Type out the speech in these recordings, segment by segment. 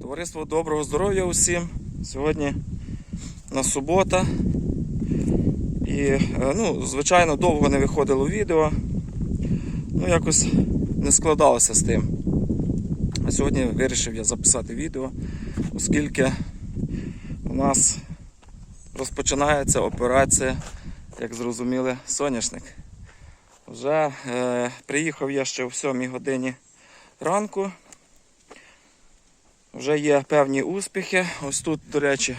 Товариство доброго здоров'я усім. Сьогодні на субота. І, е, ну, звичайно, довго не виходило відео. Ну, якось не складалося з тим. А сьогодні вирішив я записати відео, оскільки у нас розпочинається операція, як зрозуміли, соняшник. Вже е, приїхав я ще о 7 годині ранку. Вже є певні успіхи. Ось тут, до речі,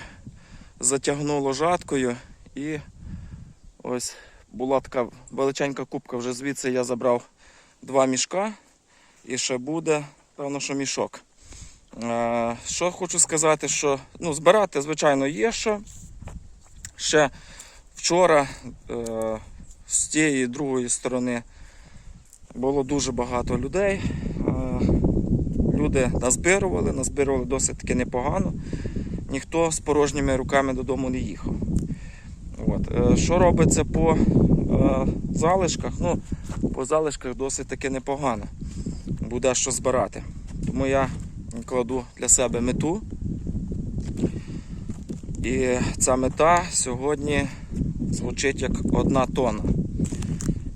затягнуло жаткою і ось була така величенька кубка, вже звідси я забрав два мішка і ще буде, певно, що мішок. Е, що хочу сказати, що ну, збирати, звичайно, є що. Ще вчора е, з тієї другої сторони було дуже багато людей. Люди назбирували, назбирували досить таки непогано. Ніхто з порожніми руками додому не їхав. От. Е, Що робиться по е, залишках? Ну, по залишках досить таки непогано. Буде що збирати. Тому я кладу для себе мету. І ця мета сьогодні звучить як одна тонна.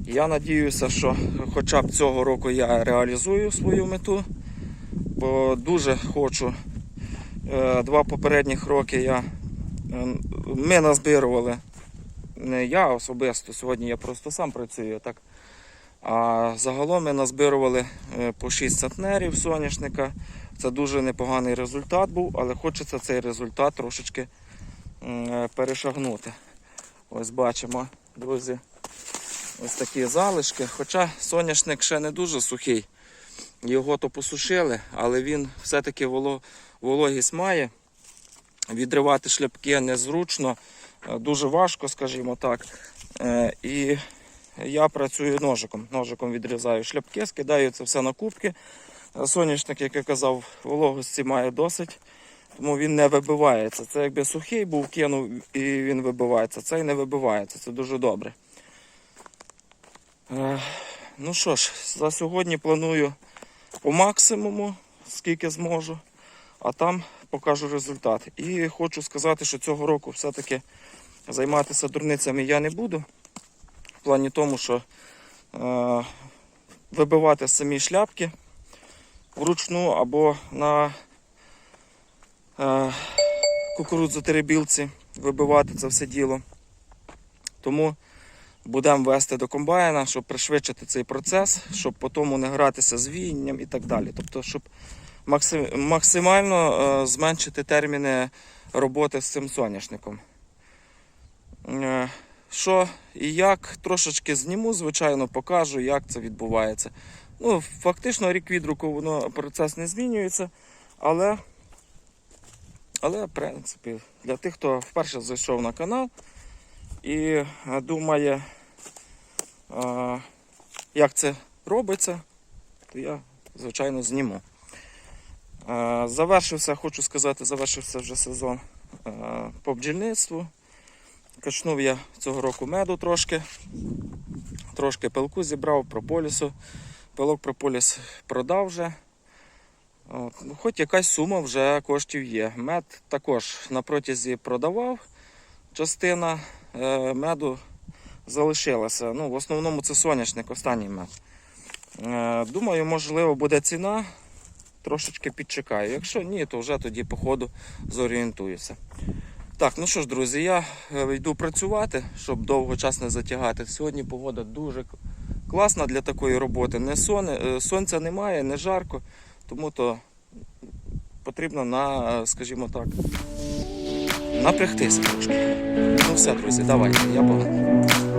Я надіюся, що хоча б цього року я реалізую свою мету, бо дуже хочу. Е, Два попередніх роки я, е, ми назбирували, не я особисто, сьогодні я просто сам працюю так. А загалом ми назбирували е, по 6 центнерів соняшника. Це дуже непоганий результат був, але хочеться цей результат трошечки перешагнути. Ось бачимо, друзі, ось такі залишки. Хоча соняшник ще не дуже сухий. Його то посушили, але він все-таки вологість має. Відривати шляпки незручно, е, дуже важко, скажімо так. Е, І я працюю ножиком. Ножиком відрізаю шляпки, скидаю це все на кубки. Соняшник, як я казав, вологості має досить, тому він не вибивається. Це якби сухий був, кинув і він вибивається. Цей не вибивається, це дуже добре. Е, Ну що ж, за сьогодні планую по максимуму, скільки зможу, а там покажу результат. І хочу сказати, що цього року все-таки займатися дурницями я не буду. В плані тому, що е, вибивати самі шляпки вручну або на е, кукурудзотеребілці вибивати це все діло. Тому будемо вести до комбайна, щоб пришвидшити цей процес, щоб потім не гратися з віянням і так далі. Тобто, щоб максимально е, зменшити терміни роботи з цим соняшником. Е, Що і як, трошечки зніму, звичайно, покажу, як це відбувається. Ну, фактично, рік від року воно процес не змінюється, але, але в принципі, для тих, хто вперше зайшов на канал і е, думає, як це робиться, то я, звичайно, зніму. Завершився, хочу сказати, завершився вже сезон по бджільництву. Качнув я цього року меду трошки, трошки пилку зібрав, прополісу. Пилок прополіс продав вже. От, ну, хоч якась сума вже коштів є. Мед також на протязі продавав. Частина е, меду залишилася. Ну, в основному це соняшник, останній мед. Е, думаю, можливо, буде ціна. Трошечки підчекаю. Якщо ні, то вже тоді по ходу зорієнтуюся. Так, ну що ж, друзі, я е, йду працювати, щоб довго час не затягати. Сьогодні погода дуже класна для такої роботи. Не соне, е, сонця немає, не жарко, тому то потрібно на, скажімо так, напрягтися трошки. Ну все, друзі, давайте, я погнав.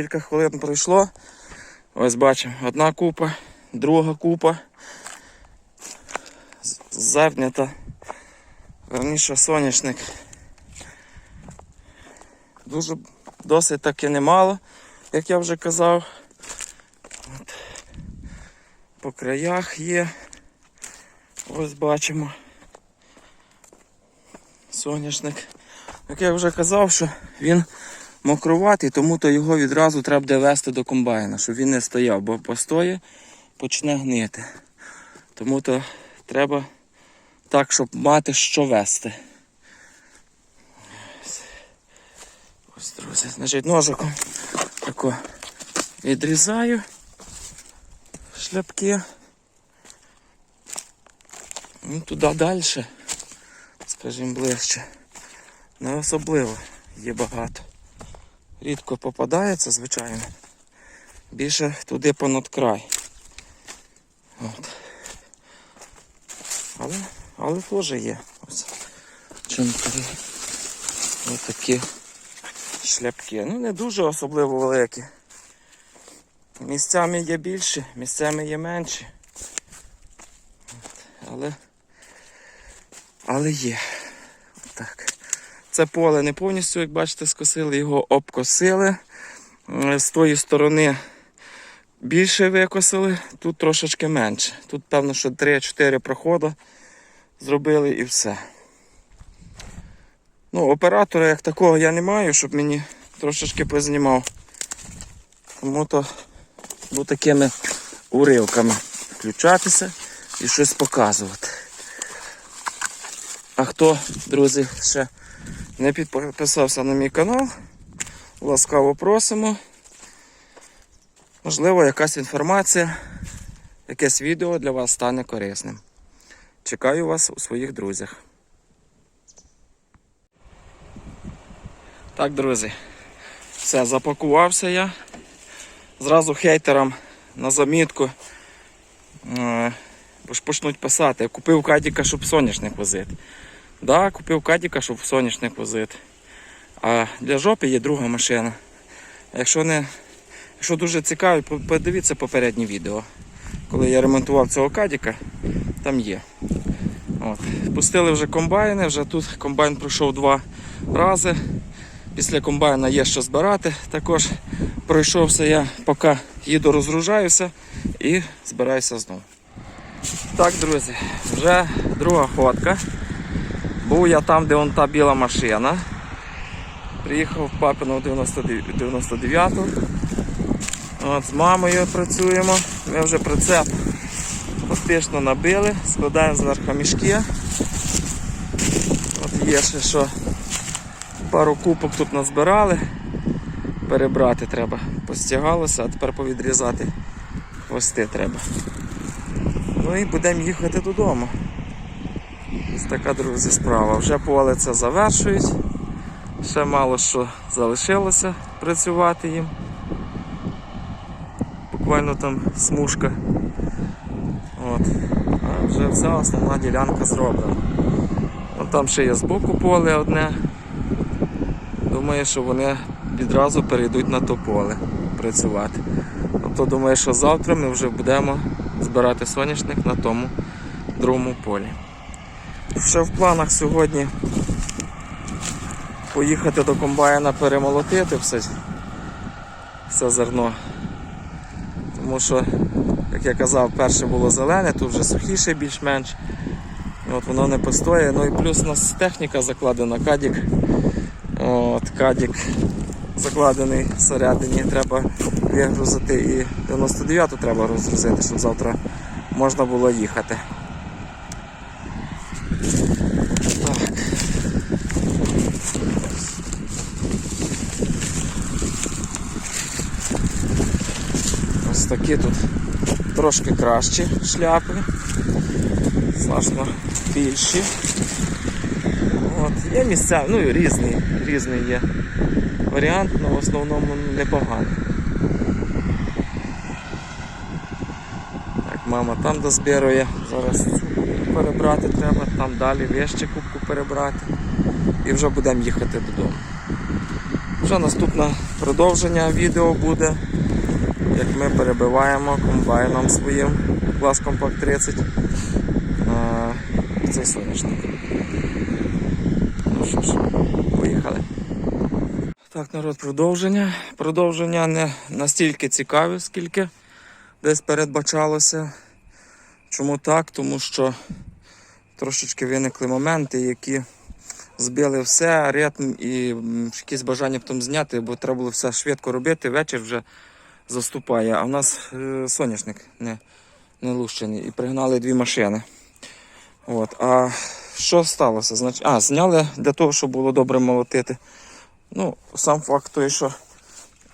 Кілька хвилин пройшло. Ось бачимо, одна купа, друга купа. З- Зернята. Верніше соняшник. Дуже досить таки немало, як я вже казав. От. По краях є. Ось бачимо. Соняшник. Як я вже казав, що він мокруватий, тому то його відразу треба буде вести до комбайна, щоб він не стояв, бо постоє, почне гнити. Тому то треба так, щоб мати що вести. Ось, друзі, значить, ножиком тако відрізаю шляпки. Ну, туди далі, скажімо, ближче. Не особливо є багато. Рідко попадається, звичайно. Більше туди понад край. От. Але, але теж є. Ось. Чунтарі. Ось такі шляпки. Ну не дуже особливо великі. Місцями є більше, місцями є менші. От. Але, але є. Так. Це поле не повністю, як бачите, скосили, його обкосили. Е, З тої сторони більше викосили, тут трошечки менше. Тут, певно, що 3-4 проходи зробили і все. Ну, оператора як такого я не маю, щоб мені трошечки познімав. Тому то буду такими уривками включатися і щось показувати. А хто, друзі, ще не підписався на мій канал, ласкаво просимо. Можливо, якась інформація, якесь відео для вас стане корисним. Чекаю вас у своїх друзях. Так, друзі, все, запакувався я. Зразу хейтерам на замітку. Е, Бо ж почнуть писати. Купив кадіка, щоб соняшник возити. Да, купив кадіка, щоб соняшник возити. А для жопи є друга машина. Якщо не, якщо дуже цікаво, подивіться попереднє відео. Коли я ремонтував цього кадіка, там є. От. Пустили вже комбайни, вже тут комбайн пройшов два рази. Після комбайна є що збирати. Також пройшовся я, поки їду, розгружаюся і збираюся знову. Так, друзі, вже друга ходка. Був я там, де вон та біла машина. Приїхав Папину 99-ту. От, з мамою працюємо. Ми вже прицеп фактично набили, складаємо зверху мішки. От є ще що. Пару купок тут назбирали. Перебрати треба. Постягалося, а тепер повідрізати хвости треба. Ну і будемо їхати додому. Ось така, друзі, справа. Вже поле це завершують. Ще мало що залишилося працювати їм. Буквально там смужка. От. А вже вся основна ділянка зроблена. От там ще є збоку поле одне. Думаю, що вони відразу перейдуть на то поле працювати. Тобто думаю, що завтра ми вже будемо збирати соняшник на тому другому полі. Ще в планах сьогодні поїхати до комбайна перемолотити все, все зерно. Тому що, як я казав, перше було зелене, тут вже сухіше більш-менш. От воно не постоє. Ну і плюс у нас техніка закладена, кадік. От, кадік закладений всередині, треба вигрузити і 99-ту треба розгрузити, щоб завтра можна було їхати. Так. Ось такі тут трошки кращі шляпи, значно більші. От, є місця, ну і різний, різний є варіант, але в основному непоганий. Так, мама там дозбирує, зараз перебрати треба, там далі вище кубку перебрати і вже будемо їхати додому. Вже наступне продовження відео буде, як ми перебиваємо комбайном своїм клас Compact 30 на цей соняшник. Ну що ж, поїхали. Так, народ, продовження. Продовження не настільки цікаве, скільки десь передбачалося. Чому так? Тому що трошечки виникли моменти, які збили все, ритм і якісь бажання потім зняти, бо треба було все швидко робити, вечір вже заступає. А в нас е, соняшник не, не лущений. І пригнали дві машини. От. А що сталося? Знач... А, зняли для того, щоб було добре молотити. Ну, сам факт той, що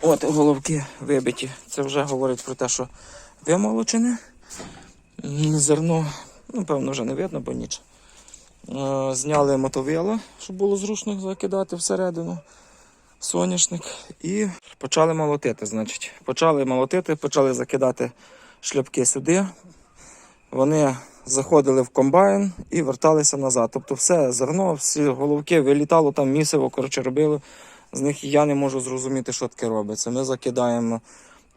от головки вибиті. Це вже говорить про те, що вимолочене. Зерно, ну, певно, вже не видно, бо ніч. Е, Зняли мотовило, щоб було зручно закидати всередину соняшник. І почали молотити. Значить, почали молотити, почали закидати шльопки сюди. Вони заходили в комбайн і верталися назад. Тобто все зерно, всі головки вилітало там місиво, коротше, робили. З них я не можу зрозуміти, що таке робиться. Ми закидаємо,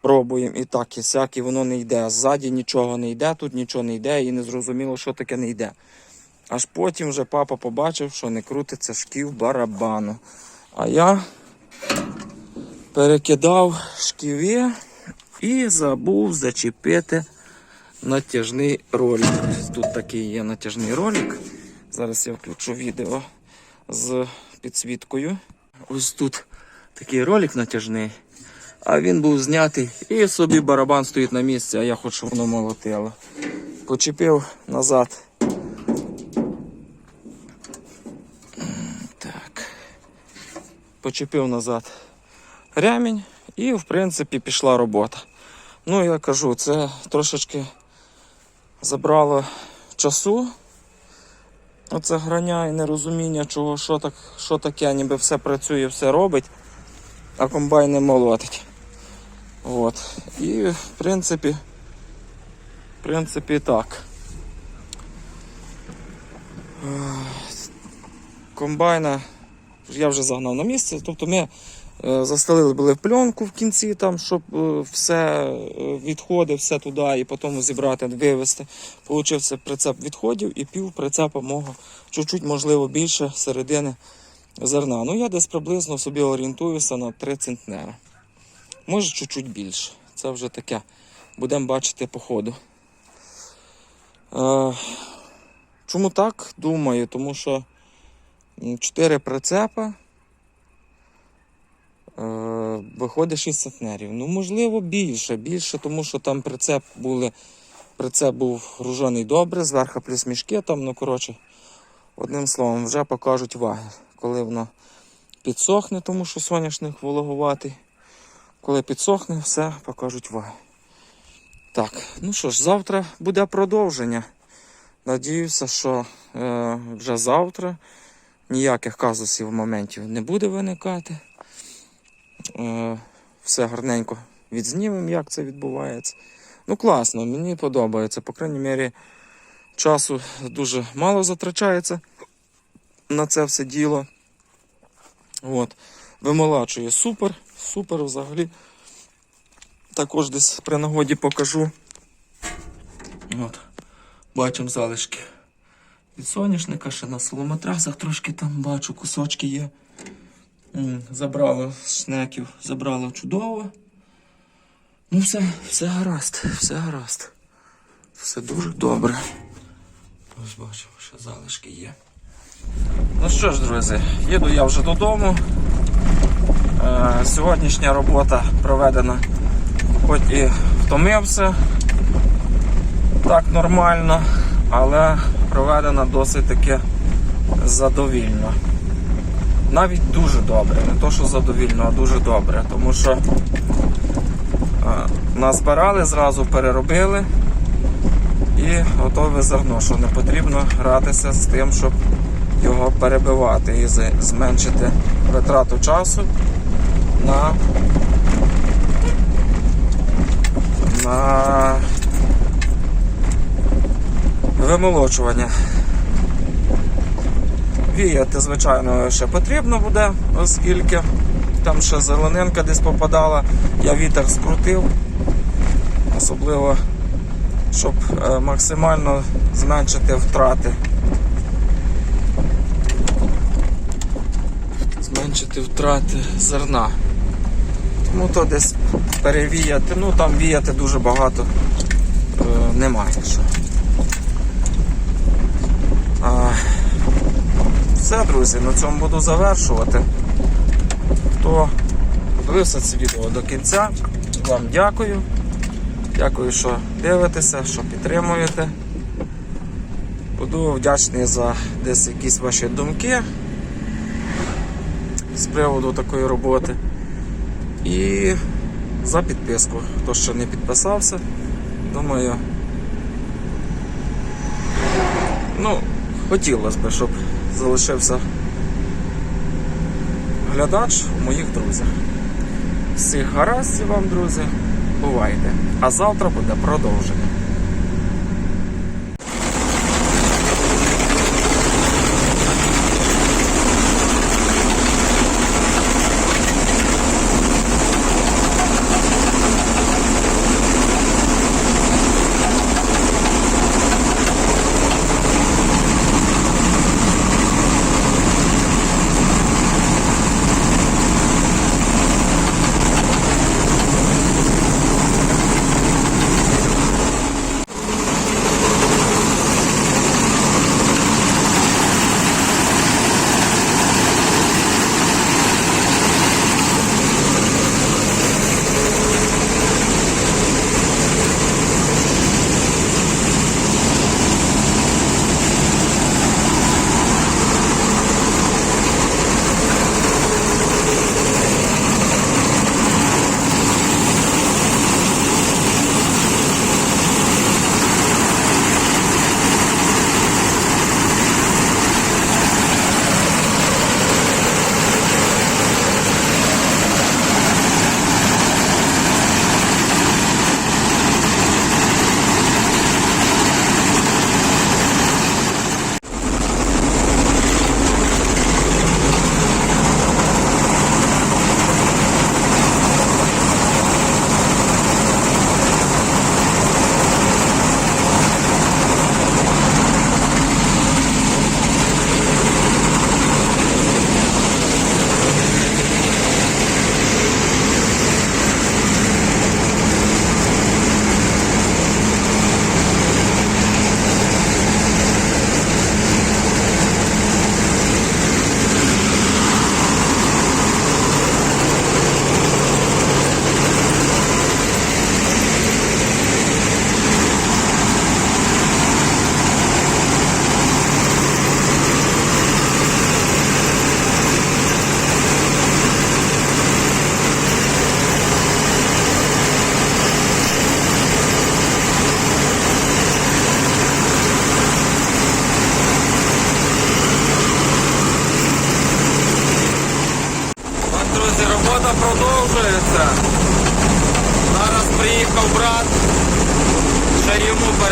пробуємо і так, і сяк, і воно не йде. Ззаді нічого не йде, тут нічого не йде, і не зрозуміло, що таке не йде. Аж потім вже папа побачив, що не крутиться шків барабану. А я перекидав шківи і забув зачепити натяжний ролик. Тут такий є натяжний ролик. Зараз я включу відео з підсвіткою. Ось тут такий ролик натяжний. А він був знятий і собі барабан стоїть на місці, а я хочу, воно молотило. Почепив назад. Почепив назад ремінь і, в принципі, пішла робота. Ну, я кажу, це трошечки забрало часу. Оце грання і нерозуміння, чого, що, так, що таке, ніби все працює, все робить, а комбайн не молотить. От. І в принципі, в принципі так. Комбайна я вже загнав на місце. Тобто ми е, застелили були пленку в кінці, там, щоб е, все е, відходи, все туди і потім зібрати, вивезти. Получився прицеп відходів і пів прицепа мого чуть-чуть, можливо, більше середини зерна. Ну, я десь приблизно собі орієнтуюся на 3 центнери. Може, чуть-чуть більше. Це вже таке. Будемо бачити по ходу. Чому так? Думаю, тому що 4 прицепа. Е, виходить 6 центнерів. Ну, можливо, більше. Більше, тому що там прицеп були. Прицеп був гружений добре, зверху плюс мішки там, ну коротше, одним словом, вже покажуть ваги. Коли воно підсохне, тому що соняшник вологуватий. Коли підсохне, все покажуть ваги. Так, ну що ж, завтра буде продовження. Надіюся, що е, вже завтра ніяких казусів моментів не буде виникати. Е, все гарненько відзнімемо, як це відбувається. Ну, класно, мені подобається. По крайній мірі, часу дуже мало затрачається на це все діло. От. Вимолачує супер, супер взагалі. Також десь при нагоді покажу. От. Бачимо залишки від соняшника, ще на соломотрасах трошки там бачу, кусочки є. Забрало з шнеків, забрало чудово. Ну, все, все гаразд, все гаразд. Все дуже добре. Ось бачимо, що залишки є. Ну що ж, друзі, їду я вже додому. Е, сьогоднішня робота проведена, хоч і втомився так нормально, але проведена досить таки задовільно. Навіть дуже добре, не то, що задовільно, а дуже добре, тому що е, назбирали, зразу переробили і готове зерно, що не потрібно гратися з тим, щоб його перебивати і зменшити витрату часу на, на вимолочування. Віяти, звичайно, ще потрібно буде, оскільки там ще зеленинка десь попадала, я вітер скрутив, особливо, щоб е, максимально зменшити втрати. Зменшити втрати зерна. Тому то десь перевіяти, ну там віяти дуже багато е, немає що. Все, друзі, на цьому буду завершувати. Хто дивився це відео до кінця, вам дякую. Дякую, що дивитеся, що підтримуєте. Буду вдячний за десь якісь ваші думки з приводу такої роботи. І за підписку. Хто ще не підписався, думаю. Ну, хотілося б, щоб залишився глядач у моїх друзях. Всіх гараздів вам, друзі, бувайте. А завтра буде продовження.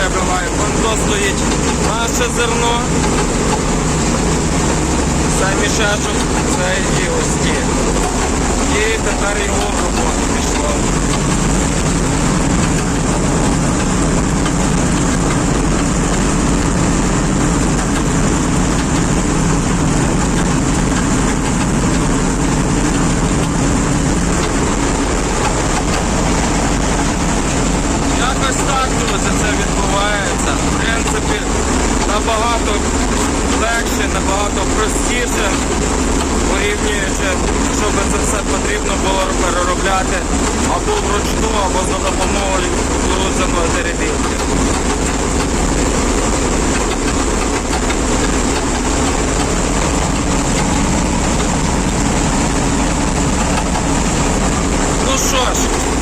Перебиваю. Вон то стоїть наше зерно. Самі шашок, це і ось ті. І тепер його в роботу пішло. Якось так, друзі, це відбувається. В принципі, набагато легше, набагато простіше, порівнюючи, щоб це все потрібно було переробляти або вручну, або за допомогою кукурудзяної теребінки. Ну що ж,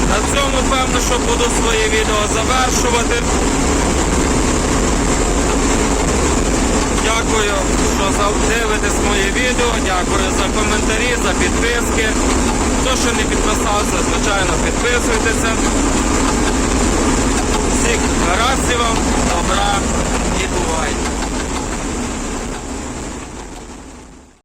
на цьому певно, що буду своє відео завершувати. Дякую, що дивитесь моє відео. Дякую за коментарі, за підписки. Хто ще не підписався, звичайно, підписуйтеся. Всіх гараздів вам, добра.